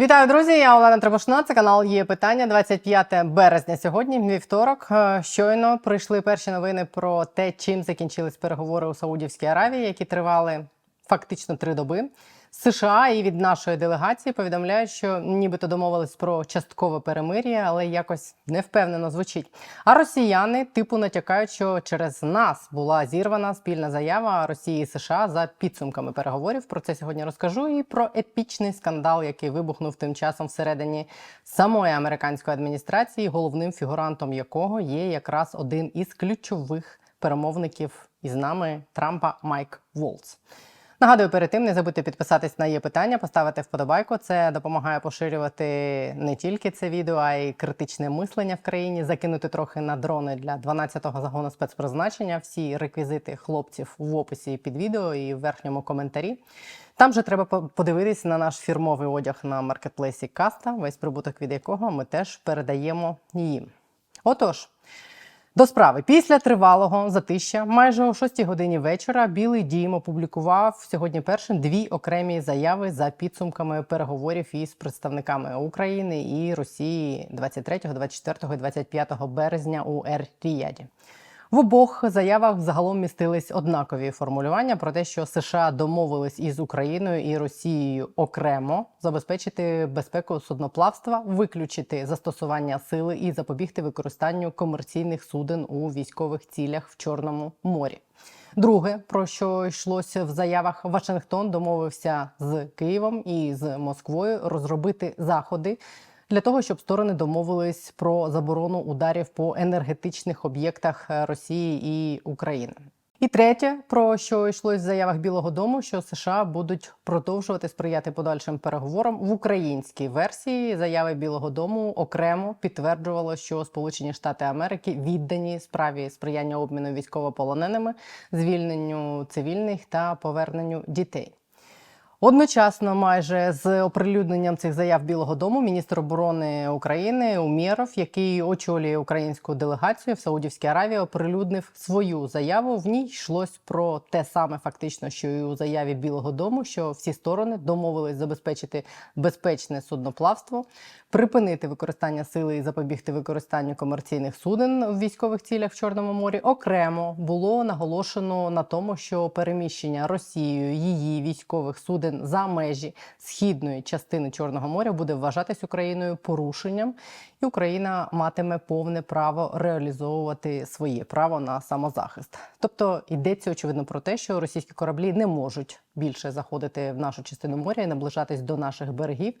Вітаю, друзі! Я Олена Требушна. Це канал є питання. 25 березня сьогодні, вівторок. Е, Щойно прийшли перші новини про те, чим закінчились переговори у Саудівській Аравії, які тривали фактично три доби. США і від нашої делегації повідомляють, що нібито домовились про часткове перемир'я, але якось невпевнено звучить. А росіяни типу натякають, що через нас була зірвана спільна заява Росії і США за підсумками переговорів. Про це сьогодні розкажу і про епічний скандал, який вибухнув тим часом всередині самої американської адміністрації, головним фігурантом якого є якраз один із ключових перемовників із нами Трампа Майк Волц. Нагадую, перед тим не забудьте підписатись на є питання, поставити вподобайку. Це допомагає поширювати не тільки це відео, а й критичне мислення в країні, закинути трохи на дрони для 12-го загону спецпризначення. Всі реквізити хлопців в описі під відео і в верхньому коментарі. Там же треба по- подивитись на наш фірмовий одяг на маркетплейсі Каста, весь прибуток від якого ми теж передаємо їм. Отож. До справи, після тривалого затища, майже о 6 годині вечора, Білий Дім опублікував сьогодні першим дві окремі заяви за підсумками переговорів із представниками України і Росії 23, 24 і 25 березня у Ер-Ріяді. В обох заявах загалом містились однакові формулювання про те, що США домовились із Україною і Росією окремо забезпечити безпеку судноплавства, виключити застосування сили і запобігти використанню комерційних суден у військових цілях в Чорному морі. Друге, про що йшлося в заявах, Вашингтон домовився з Києвом і з Москвою розробити заходи для того, щоб сторони домовились про заборону ударів по енергетичних об'єктах е, Росії і України. І третє, про що йшлось в заявах Білого Дому, що США будуть продовжувати сприяти подальшим переговорам в українській версії заяви Білого Дому окремо підтверджувало, що Сполучені Штати Америки віддані справі сприяння обміну військовополоненими, звільненню цивільних та поверненню дітей. Одночасно, майже з оприлюдненням цих заяв Білого Дому, міністр оборони України Умєров, який очолює українську делегацію в Саудівській Аравії, оприлюднив свою заяву. В ній йшлось про те саме, фактично, що і у заяві Білого Дому, що всі сторони домовились забезпечити безпечне судноплавство, припинити використання сили і запобігти використанню комерційних суден в військових цілях в Чорному морі. Окремо було наголошено на тому, що переміщення Росією її військових суден за межі східної частини Чорного моря буде вважатись Україною порушенням, і Україна матиме повне право реалізовувати своє право на самозахист. Тобто йдеться очевидно про те, що російські кораблі не можуть більше заходити в нашу частину моря і наближатись до наших берегів.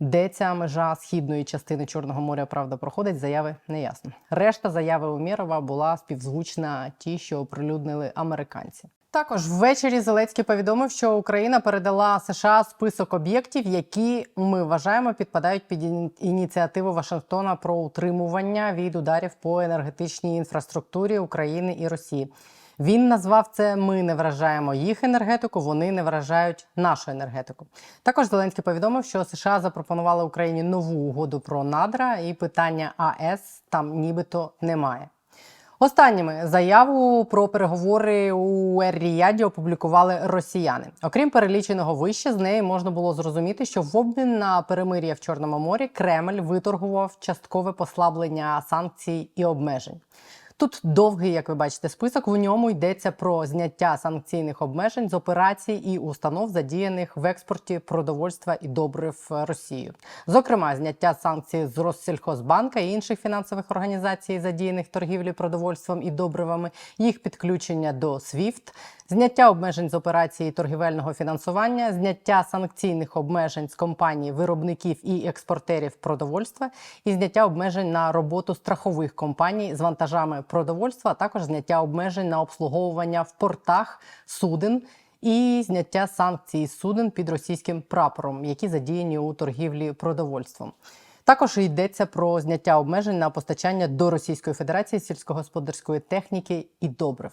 Де ця межа східної частини Чорного моря правда проходить, заяви не ясно. Решта заяви Умєрова була співзвучна ті, що оприлюднили американці. Також ввечері Зеленський повідомив, що Україна передала США список об'єктів, які ми вважаємо підпадають під ініціативу Вашингтона про утримування від ударів по енергетичній інфраструктурі України і Росії. Він назвав це Ми не вражаємо їх енергетику, вони не вражають нашу енергетику. Також Зеленський повідомив, що США запропонували Україні нову угоду про надра, і питання АЕС там нібито немає. Останніми заяву про переговори у Ер-Ріяді опублікували росіяни. Окрім переліченого вище, з неї можна було зрозуміти, що в обмін на перемир'я в Чорному морі Кремль виторгував часткове послаблення санкцій і обмежень. Тут довгий, як ви бачите, список. В ньому йдеться про зняття санкційних обмежень з операцій і установ, задіяних в експорті продовольства і добрив Росію. Зокрема, зняття санкцій з Россельхозбанка і інших фінансових організацій, задіяних торгівлі продовольством і добривами, їх підключення до SWIFT, зняття обмежень з операції торгівельного фінансування, зняття санкційних обмежень з компаній виробників і експортерів продовольства, і зняття обмежень на роботу страхових компаній з вантажами продовольства, а також зняття обмежень на обслуговування в портах суден. І зняття санкцій суден під російським прапором, які задіяні у торгівлі продовольством. Також йдеться про зняття обмежень на постачання до Російської Федерації сільськогосподарської техніки і добрив.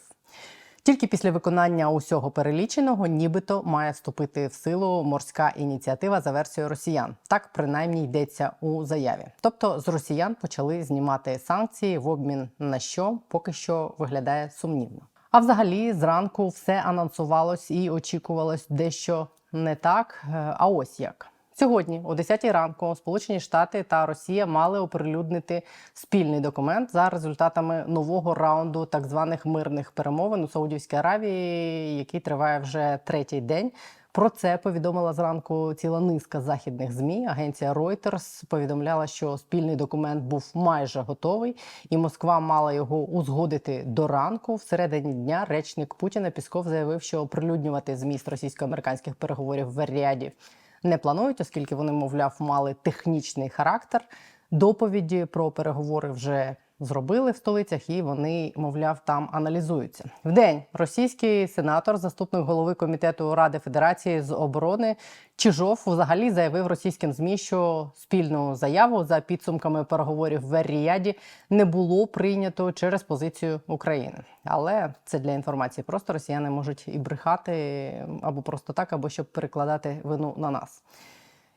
Тільки після виконання усього переліченого, нібито має вступити в силу морська ініціатива за версією росіян. Так принаймні йдеться у заяві. Тобто з росіян почали знімати санкції в обмін на що поки що виглядає сумнівно. А взагалі, зранку все анонсувалось і очікувалось дещо не так. Е, А ось як. Сьогодні, о 10 ранку, Сполучені Штати та Росія мали оприлюднити спільний документ за результатами нового раунду так званих мирних перемовин у Саудівській Аравії, який триває вже третій день. Про це повідомила зранку ціла низка західних змі. Агенція Reuters повідомляла, що спільний документ був майже готовий, і Москва мала його узгодити до ранку. Всередині дня речник Путіна Пісков заявив, що оприлюднювати зміст російсько-американських переговорів в Ріаді не планують, оскільки вони, мовляв, мали технічний характер. Доповіді про переговори вже зробили в столицях, і вони, мовляв, там аналізуються. Вдень російський сенатор, заступник голови комітету Ради Федерації з оборони Чижов взагалі заявив російським змі, що спільну заяву за підсумками переговорів в Ер-Ріяді не було прийнято через позицію України. Але це для інформації. Просто росіяни можуть і брехати або просто так, або щоб перекладати вину на нас.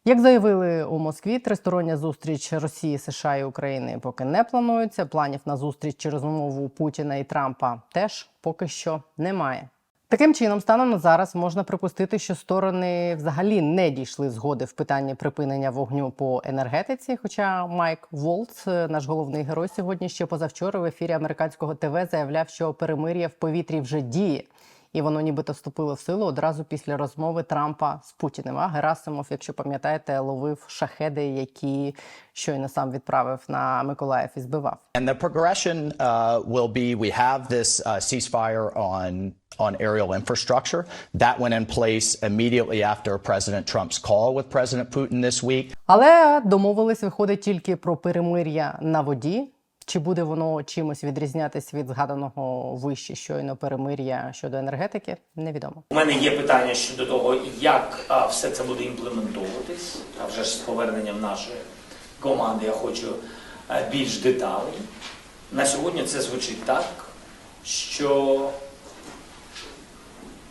Як заявили у Москві, тристороння зустріч Росії, США і України поки не планується. Планів на зустріч чи розмову Путіна і Трампа теж поки що немає. Таким чином, станом на зараз можна припустити, що сторони взагалі не дійшли згоди в питанні припинення вогню по енергетиці. Хоча Майк Волц, наш головний герой, сьогодні ще позавчора в ефірі американського ТВ заявляв, що перемир'я в повітрі вже діє. І воно нібито вступило в силу одразу після розмови Трампа з Путіним. А Герасимов, якщо пам'ятаєте, ловив шахеди, які щойно сам відправив на Миколаїв і збивав. And the progression uh, will be we have this uh, ceasefire on on aerial infrastructure that went in place immediately after President Trump's call with President Putin this week. Але домовились виходить тільки про перемир'я на воді. Чи буде воно чимось відрізнятись від згаданого вище щойно перемир'я щодо енергетики? Невідомо. У мене є питання щодо того, як все це буде імплементовуватись. А вже ж з поверненням нашої команди я хочу е, більш деталей. На сьогодні це звучить так, що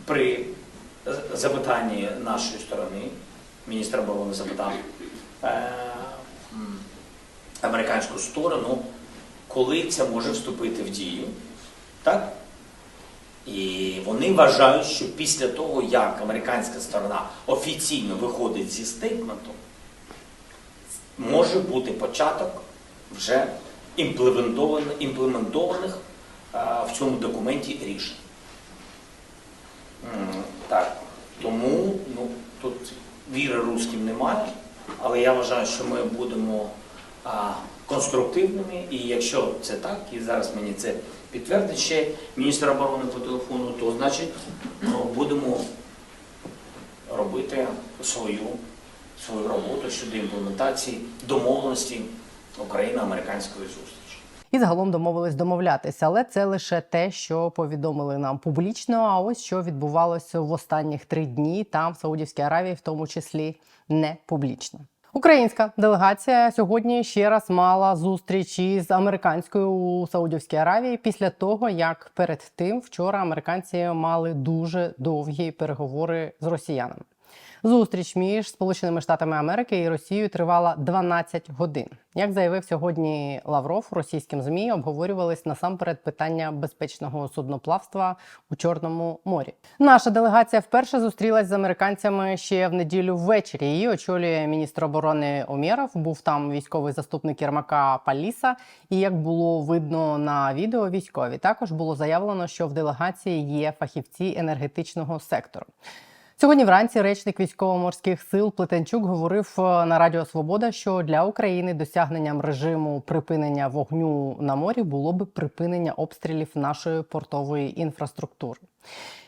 при запитанні нашої сторони, міністр оборони запитав е, американську сторону, коли це може вступити в дію. Так? І вони вважають, що після того, як американська сторона офіційно виходить зі стейтментом, може бути початок вже імплементованих, імплементованих а, в цьому документі рішень. Так, тому ну, тут віри русським немає, але я вважаю, що ми будемо а, конструктивними, і якщо це так, і зараз мені це підтвердить ще міністр оборони по телефону, то значить ну, будемо робити свою, свою роботу щодо імплементації домовленості Україно-американської зустрічі. І загалом домовились домовлятися, але це лише те, що повідомили нам публічно. А ось що відбувалося в останніх три дні там, в Саудівській Аравії, в тому числі не публічно. Українська делегація сьогодні ще раз мала зустріч із американською у Саудівській Аравії після того, як перед тим вчора американці мали дуже довгі переговори з росіянами. Зустріч між Сполученими Штатами Америки і Росією тривала 12 годин. Як заявив сьогодні Лавров, російським змі обговорювались насамперед питання безпечного судноплавства у Чорному морі. Наша делегація вперше зустрілась з американцями ще в неділю ввечері. Її очолює міністр оборони Омєров. Був там військовий заступник Єрмака Паліса. І як було видно на відео, військові також було заявлено, що в делегації є фахівці енергетичного сектору. Сьогодні вранці речник військово-морських сил Плетенчук говорив е, на Радіо Свобода, що для України досягненням режиму припинення вогню на морі було би припинення обстрілів нашої портової інфраструктури.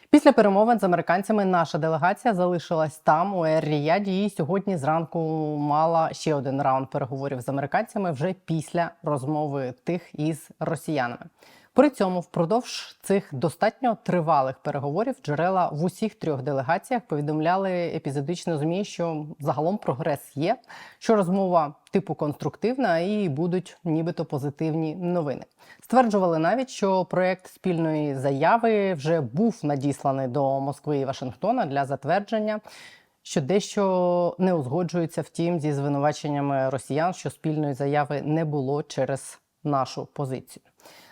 Після перемовин з американцями наша делегація залишилась там у Ер-Ріяді і сьогодні зранку мала ще один раунд переговорів з американцями вже після розмови тих із росіянами. При цьому впродовж цих достатньо тривалих переговорів джерела в усіх трьох делегаціях повідомляли епізодично змі, що загалом прогрес є, що розмова типу конструктивна і будуть нібито позитивні новини. Стверджували навіть, що проект спільної заяви вже був надісланий до Москви і Вашингтона для затвердження. Що дещо не узгоджується, втім, зі звинуваченнями росіян, що спільної заяви не було через нашу позицію.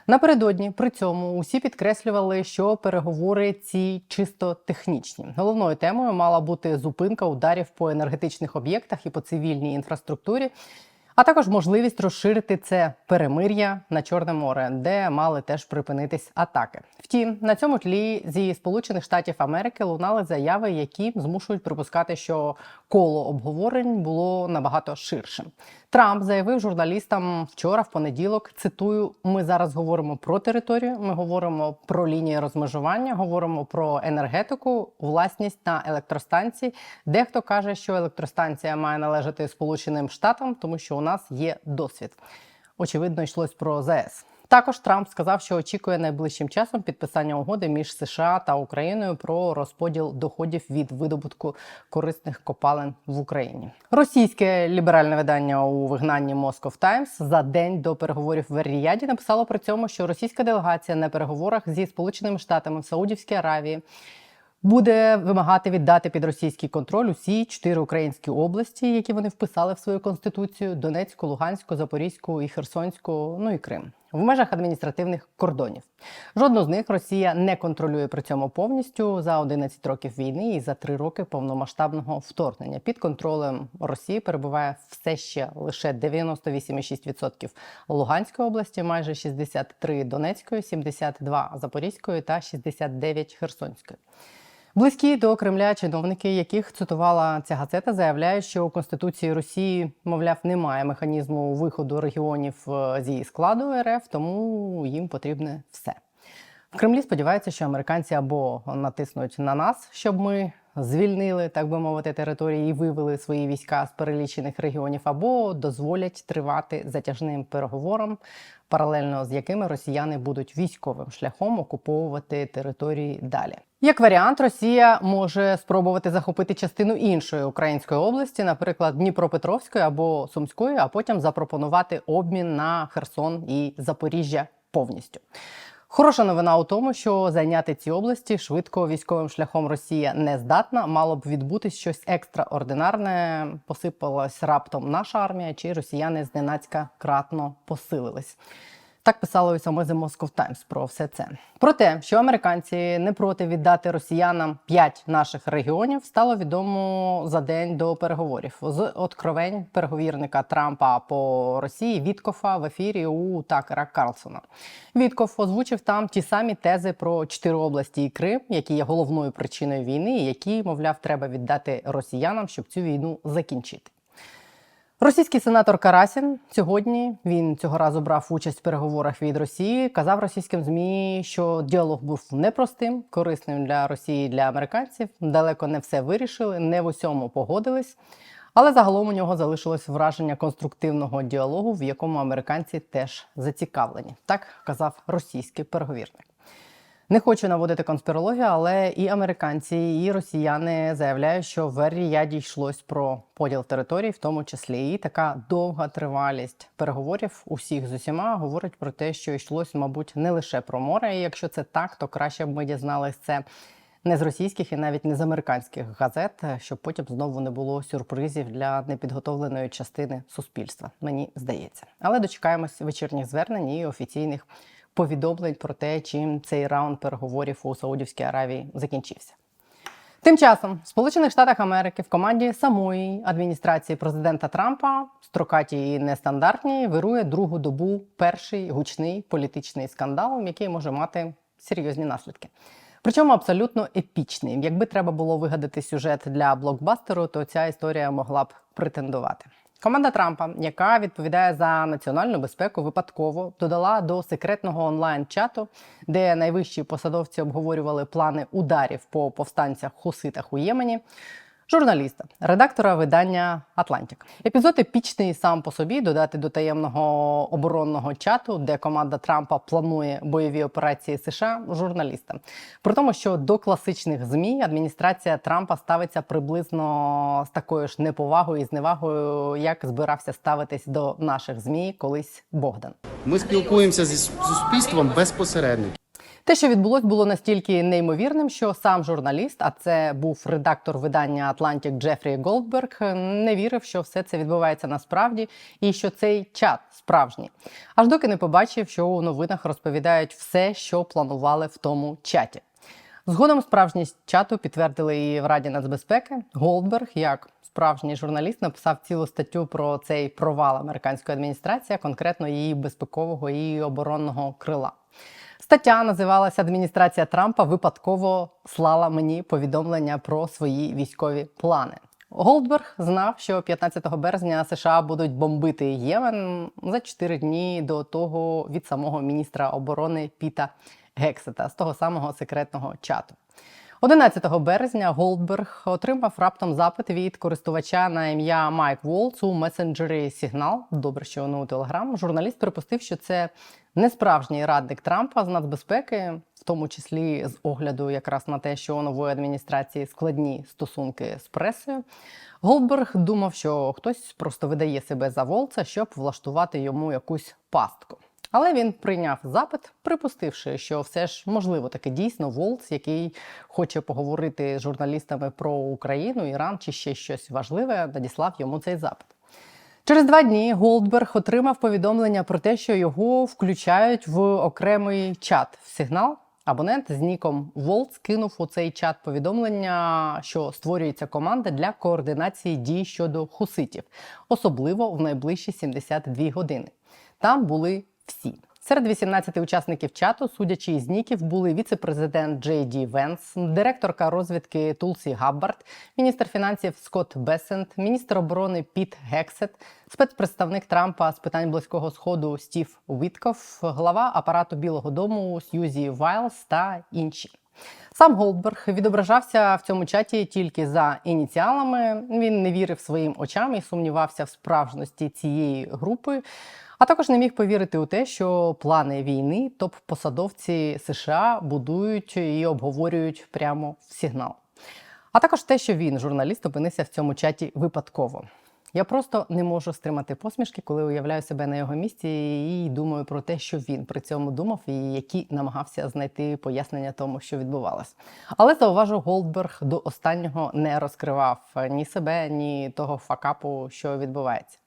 Напередодні при цьому усі підкреслювали, що переговори ці чисто технічні. Головною темою мала бути зупинка ударів по енергетичних об'єктах і по цивільній інфраструктурі. А також можливість розширити це перемир'я на Чорне море, де мали теж припинитись атаки. Втім, на цьому тлі зі Сполучених Штатів Америки лунали заяви, які змушують припускати, що коло обговорень було набагато ширшим. Трамп заявив журналістам вчора, в понеділок, цитую: ми зараз говоримо про територію, ми говоримо про лінії розмежування, говоримо про енергетику, власність на електростанції. Дехто каже, що електростанція має належати Сполученим Штатам, тому що у нас є досвід. Очевидно, йшлось про ЗАЕС. Також Трамп сказав, що очікує найближчим часом підписання угоди між США та Україною про розподіл доходів від видобутку корисних копалин в Україні. Російське ліберальне видання у вигнанні Moscow Times за день до переговорів в Ріяді написало при цьому, що російська делегація на переговорах зі Сполученими Штатами в Саудівській Аравії буде вимагати віддати під російський контроль усі чотири українські області, які вони вписали в свою конституцію: Донецьку, Луганську, Запорізьку і Херсонську, ну і Крим. В межах адміністративних кордонів жодну з них Росія не контролює при цьому повністю за 11 років війни і за 3 роки повномасштабного вторгнення. Під контролем Росії перебуває все ще лише 98,6% Луганської області, майже 63 Донецької, 72 Запорізької та 69 Херсонської. Близькі до Кремля чиновники, яких цитувала ця газета, заявляють, що у конституції Росії, мовляв, немає механізму виходу регіонів е, з складу РФ, тому їм потрібне все. В Кремлі сподіваються, що американці або натиснуть на нас, щоб ми звільнили, так би мовити, території і вивели свої війська з перелічених регіонів, або дозволять тривати затяжним переговорам, паралельно з якими росіяни будуть військовим шляхом окуповувати території далі. Як варіант, Росія може спробувати захопити частину іншої української області, наприклад, Дніпропетровської або Сумської, а потім запропонувати обмін на Херсон і Запоріжжя повністю. Хороша новина у тому, що зайняти ці області швидко військовим шляхом Росія не здатна. Мало б відбутись щось екстраординарне. Посипалась раптом наша армія, чи росіяни зненацька кратно посилились. Так писало і саме The Moscow Times про все це. Про те, що американці не проти віддати росіянам п'ять наших регіонів, стало відомо за день до переговорів з откровень переговірника Трампа по Росії Віткофа в ефірі у Такера Карлсона. Віткоф озвучив там ті самі тези про чотири області і Крим, які є головною причиною війни, і які, мовляв, треба віддати росіянам, щоб цю війну закінчити. Російський сенатор Карасін сьогодні він цього разу брав участь в переговорах від Росії. Казав російським змі, що діалог був непростим, корисним для Росії для американців. Далеко не все вирішили, не в усьому погодились. Але загалом у нього залишилось враження конструктивного діалогу, в якому американці теж зацікавлені. Так казав російський переговірник. Не хочу наводити конспірологію, але і американці, і росіяни заявляють, що в Ріяді йшлось про поділ територій, в тому числі і така довга тривалість переговорів усіх з усіма говорить про те, що йшлось, мабуть, не лише про море. І якщо це так, то краще б ми дізнались це не з російських і навіть не з американських газет, щоб потім знову не було сюрпризів для непідготовленої частини суспільства. Мені здається, але дочекаємось вечірніх звернень і офіційних повідомлень про те, чим цей раунд переговорів у Саудівській Аравії закінчився. Тим часом в Сполучених Штатах Америки в команді самої адміністрації президента Трампа, строкаті і нестандартні, вирує другу добу перший гучний політичний скандал, який може мати серйозні наслідки. Причому абсолютно епічний. Якби треба було вигадати сюжет для блокбастеру, то ця історія могла б претендувати. Команда Трампа, яка відповідає за національну безпеку, випадково додала до секретного онлайн-чату, де найвищі посадовці обговорювали плани ударів по повстанцях хуситах у Ємені. Журналіста, редактора видання Атлантик. Епізод епічний сам по собі додати до таємного оборонного чату, де команда Трампа планує бойові операції США. Журналіста. При тому, що до класичних змі адміністрація Трампа ставиться приблизно з такою ж неповагою і зневагою, як збирався ставитись до наших змі колись Богдан. Ми спілкуємося зі суспільством без посередників. Те, що відбулось, було настільки неймовірним, що сам журналіст, а це був редактор видання Atlantic Джефрі Голдберг, не вірив, що все це відбувається насправді і що цей чат справжній. Аж доки не побачив, що у новинах розповідають все, що планували в тому чаті. Згодом справжність чату підтвердили і в Раді нацбезпеки. Голдберг, як справжній журналіст, написав цілу статтю про цей провал американської адміністрації, конкретно її безпекового і оборонного крила. Стаття називалася Адміністрація Трампа випадково слала мені повідомлення про свої військові плани. Голдберг знав, що 15 березня США будуть бомбити Ємен за 4 дні до того від самого міністра оборони Піта Гексета з того самого секретного чату. 11 березня Голдберг отримав раптом запит від користувача на ім'я Майк Волц у месенджері Сигнал. Добре, що не у Телеграм. Журналіст припустив, що це не справжній радник Трампа з нацбезпеки, в тому числі з огляду якраз на те, що у нової адміністрації складні стосунки з пресою. Голдберг думав, що хтось просто видає себе за Волца, щоб влаштувати йому якусь пастку. Але він прийняв запит, припустивши, що все ж можливо таки дійсно Волц, який хоче поговорити з журналістами про Україну, Іран чи ще щось важливе, надіслав йому цей запит. Через два дні Голдберг отримав повідомлення про те, що його включають в окремий чат в сигнал. Абонент з ніком Волц кинув у цей чат повідомлення, що створюється команда для координації дій щодо хуситів, особливо в найближчі 72 години. Там були всі. Серед 18 учасників чату, судячи із ніків, були віце-президент Джей Ді Венс, директорка розвідки Тулсі Габбард, міністр фінансів Скотт Бесент, міністр оборони Піт Гексет, спецпредставник Трампа з питань близького сходу Стів Вітков, глава апарату Білого Дому Сьюзі Вайлс та інші. Сам Голдберг відображався в цьому чаті тільки за ініціалами. Він не вірив своїм очам і сумнівався в справжності цієї групи. А також не міг повірити у те, що плани війни топ-посадовці США будують і обговорюють прямо в сигнал. А також те, що він, журналіст, опинився в цьому чаті випадково. Я просто не можу стримати посмішки, коли уявляю себе на його місці і думаю про те, що він при цьому думав і які намагався знайти пояснення тому, що відбувалось. Але зауважу, Голдберг до останнього не розкривав ні себе, ні того факапу, що відбувається.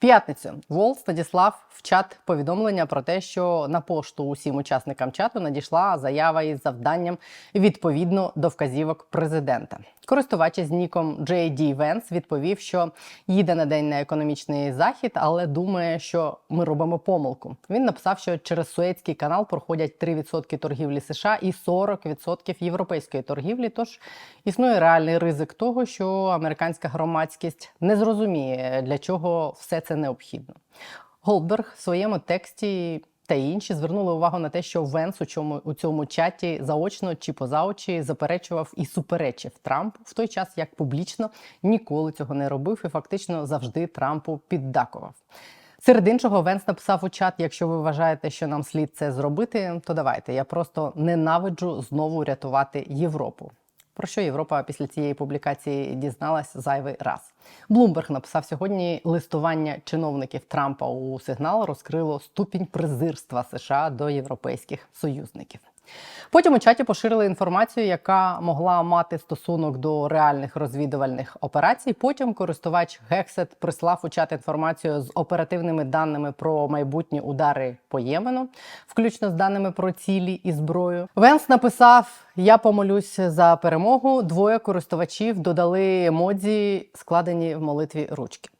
П'ятницю Волф надіслав в чат повідомлення про те, що на пошту усім учасникам чату надійшла заява із завданням відповідно до вказівок президента. Користувач із ніком J.D. Vance відповів, що їде на день на економічний захід, але думає, що ми робимо помилку. Він написав, що через Суецький канал проходять 3% торгівлі США і 40% європейської торгівлі. Тож існує реальний ризик того, що американська громадськість не зрозуміє, для чого все це необхідно. Голдберг в своєму тексті та інші звернули увагу на те, що Венс у цьому у цьому чаті заочно чи поза очі заперечував і суперечив Трампу в той час, як публічно ніколи цього не робив і фактично завжди Трампу піддакував. Серед іншого, Венс написав у чат: якщо ви вважаєте, що нам слід це зробити, то давайте. Я просто ненавиджу знову рятувати Європу. Про що Європа після цієї публікації дізналась зайвий раз. Блумберг написав сьогодні листування чиновників Трампа у сигнал розкрило ступінь презирства США до європейських союзників. Потім у чаті поширили інформацію, яка могла мати стосунок до реальних розвідувальних операцій. Потім користувач Гексет прислав у чат інформацію з оперативними даними про майбутні удари по Ємену, включно з даними про цілі і зброю. Венс написав: Я помолюсь за перемогу. Двоє користувачів додали емодзі, складені в молитві ручки.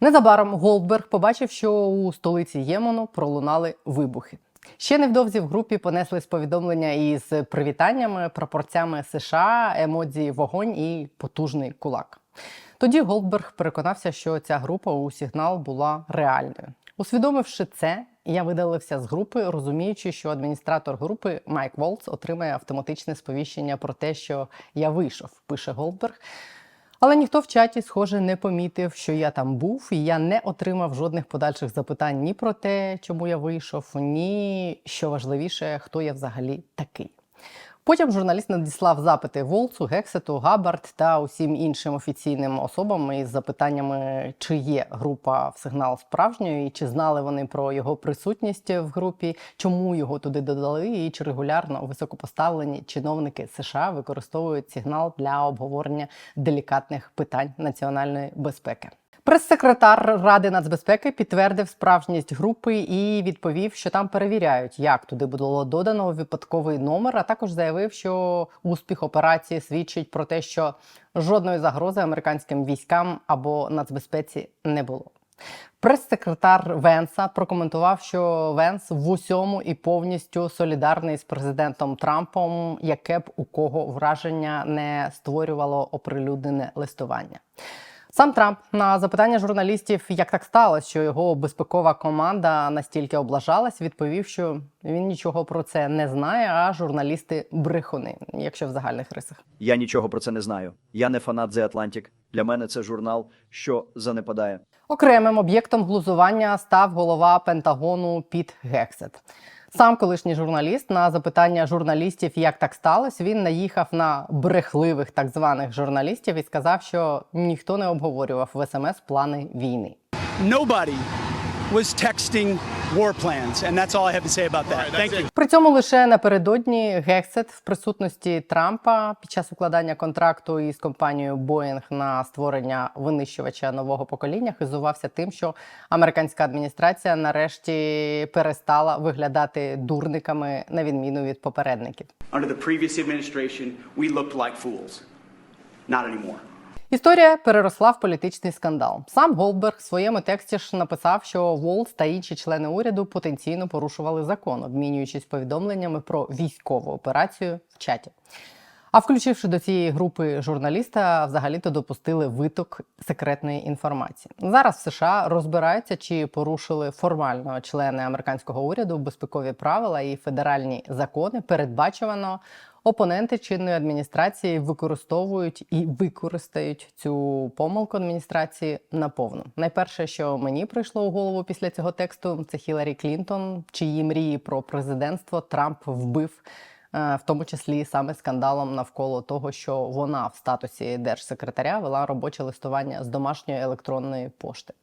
Незабаром Голдберг побачив, що у столиці Ємену пролунали вибухи. Ще невдовзі в групі понеслись повідомлення із привітаннями, пропорцями США, емодзі вогонь і потужний кулак. Тоді Голдберг переконався, що ця група у сигнал була реальною. Усвідомивши це, я видалився з групи, розуміючи, що адміністратор групи Майк Волц отримає автоматичне сповіщення про те, що я вийшов, пише Голдберг. Але ніхто в чаті, схоже, не помітив, що я там був, і я не отримав жодних подальших запитань ні про те, чому я вийшов, ні що важливіше, хто я взагалі такий. Потім журналіст надіслав запити Волцу, Гексету, Габард та усім іншим офіційним особам із запитаннями, чи є група в сигнал справжньою, і чи знали вони про його присутність в групі, чому його туди додали, і чи регулярно високопоставлені чиновники США використовують сигнал для обговорення делікатних питань національної безпеки. Прес-секретар Ради нацбезпеки підтвердив справжність групи і відповів, що там перевіряють, як туди було додано випадковий номер. А також заявив, що успіх операції свідчить про те, що жодної загрози американським військам або нацбезпеці не було. Прес-секретар Венса прокоментував, що Венс в усьому і повністю солідарний з президентом Трампом, яке б у кого враження не створювало оприлюднене листування. Сам Трамп на запитання журналістів, як так сталося, що його безпекова команда настільки облажалась, відповів, що він нічого про це не знає, а журналісти брехуни, якщо в загальних рисах. Я нічого про це не знаю. Я не фанат The Atlantic. Для мене це журнал, що занепадає. Окремим об'єктом глузування став голова Пентагону Піт Гексет. Сам колишній журналіст на запитання журналістів, як так сталося, він наїхав на брехливих так званих журналістів і сказав, що ніхто не обговорював в СМС плани війни. Nobody was texting war plans, and that's all I have to say about that. Thank you. При цьому лише напередодні Гексет в присутності Трампа під час укладання контракту із компанією Boeing на створення винищувача нового покоління хизувався тим, що американська адміністрація нарешті перестала виглядати дурниками на відміну від попередників. Under the previous administration, we looked like fools. Not anymore. Історія переросла в політичний скандал. Сам Голдберг в своєму тексті ж написав, що Волц та інші члени уряду потенційно порушували закон, обмінюючись повідомленнями про військову операцію в чаті. А включивши до цієї групи журналіста, взагалі-то допустили виток секретної інформації. Зараз в США розбираються, чи порушили формально члени американського уряду безпекові правила і федеральні закони. Передбачувано опоненти чинної адміністрації використовують і використають цю помилку адміністрації наповну. Найперше, що мені прийшло у голову після цього тексту, це Хіларі Клінтон, чиї мрії про президентство Трамп вбив. е, В тому числі саме скандалом навколо того, що вона в статусі держсекретаря вела робоче листування з домашньої електронної пошти.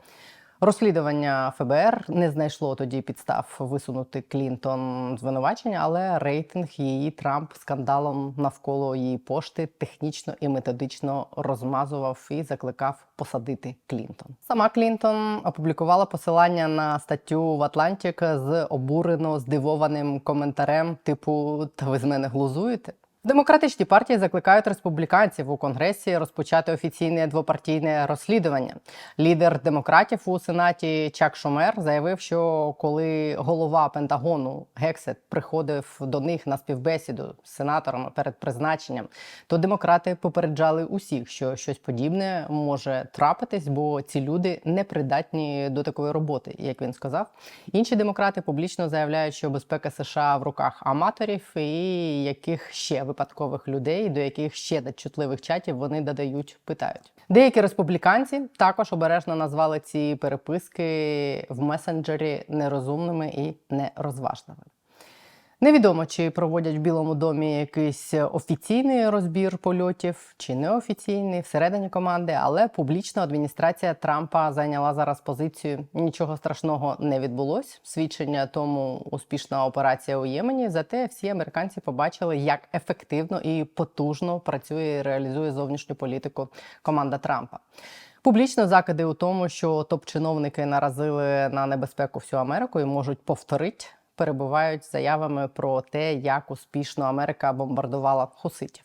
Розслідування ФБР не знайшло тоді підстав висунути Клінтон звинувачення, але рейтинг її Трамп скандалом навколо її пошти технічно і методично розмазував і закликав посадити Клінтон. Сама Клінтон опублікувала посилання на статтю в Атлантик з обурено здивованим коментарем, типу: Та ви з мене глузуєте? Демократичні партії закликають республіканців у конгресі розпочати офіційне двопартійне розслідування. Лідер демократів у сенаті Чак Шумер заявив, що коли голова Пентагону Гексет приходив до них на співбесіду з сенаторами перед призначенням, то демократи попереджали усіх, що щось подібне може трапитись, бо ці люди не придатні до такої роботи, як він сказав. Інші демократи публічно заявляють, що безпека США в руках аматорів і яких ще випадкових людей, до яких ще чутливих чатів вони додають, питають. Деякі республіканці також обережно назвали ці переписки в месенджері нерозумними і нерозважливими. Невідомо, чи проводять в Білому домі якийсь офіційний розбір польотів, чи неофіційний всередині команди, але публічно адміністрація Трампа зайняла зараз позицію. Нічого страшного не відбулось. Свідчення тому успішна операція у Ємені. Зате всі американці побачили, як ефективно і потужно працює і реалізує зовнішню політику команда Трампа. Публічно закиди у тому, що топ-чиновники наразили на небезпеку всю Америку і можуть повторити перебувають заявами про те, як успішно Америка бомбардувала хуситів.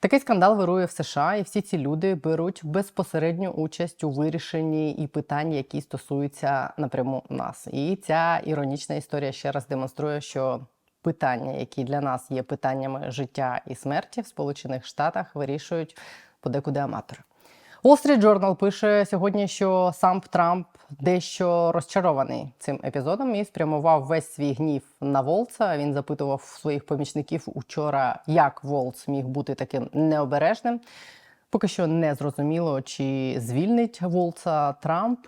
Такий скандал вирує в США, і всі ці люди беруть безпосередню участь у вирішенні і питань, які стосуються напряму нас. І ця іронічна історія ще раз демонструє, що питання, які для нас є питаннями життя і смерті в Сполучених Штатах, вирішують подекуди аматори. Wall Street Journal пише сьогодні, що сам Трамп дещо розчарований цим епізодом і спрямував весь свій гнів на Волца. Він запитував своїх помічників учора, як Волц міг бути таким необережним. Поки що не зрозуміло, чи звільнить Волца Трамп.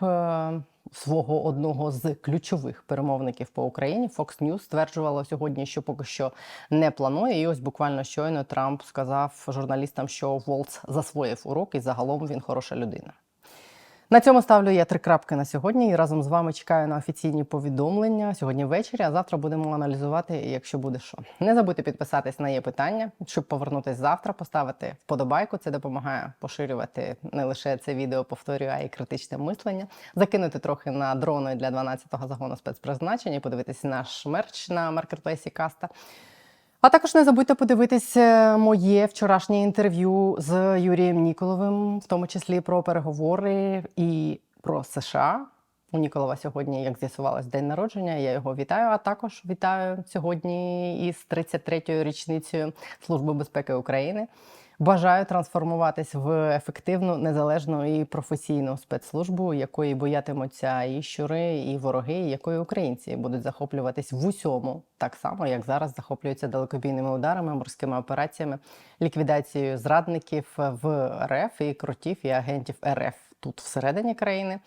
Свого одного з ключових перемовників по Україні. Fox News стверджувало сьогодні, що поки що не планує. І ось буквально щойно Трамп сказав журналістам, що Волц засвоїв урок, і загалом він хороша людина. На цьому ставлю я три крапки на сьогодні і разом з вами чекаю на офіційні повідомлення сьогодні ввечері, а завтра будемо аналізувати, якщо буде що. Не забудьте підписатись на є питання, щоб повернутись завтра, поставити вподобайку. Це допомагає поширювати не лише це відео, повторюю, а й критичне мислення. Закинути трохи на дрони для 12-го загону спецпризначення і подивитись наш мерч на маркетплейсі Каста. А також не забудьте подивитись е, моє вчорашнє інтерв'ю з Юрієм Ніколовим, в тому числі про переговори і про США. У Ніколова сьогодні, як з'ясувалось, день народження. Я його вітаю. А також вітаю сьогодні із 33-ю річницею Служби безпеки України. Бажаю трансформуватись в ефективну, незалежну і професійну спецслужбу, якої боятимуться і щури, і вороги, і якої українці будуть захоплюватись в усьому, так само як зараз захоплюються далекобійними ударами, морськими операціями, ліквідацією зрадників в РФ і кротів і агентів РФ тут всередині країни.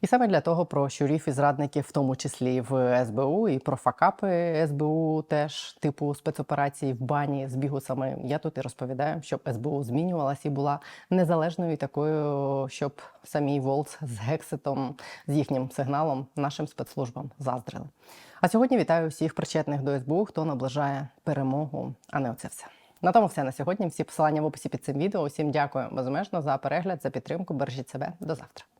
І саме для того про щурів і зрадників, в тому числі в СБУ, і про факапи СБУ, теж типу спецоперацій в бані з бігусами. Я тут і розповідаю, щоб СБУ змінювалась і була незалежною такою, щоб самій Волц з гекситом, з їхнім сигналом нашим спецслужбам заздрили. А сьогодні вітаю всіх причетних до СБУ, хто наближає перемогу, а не оце все. На тому все на сьогодні. Всі посилання в описі під цим відео. Усім дякую безмежно за перегляд, за підтримку. Бережіть себе до завтра.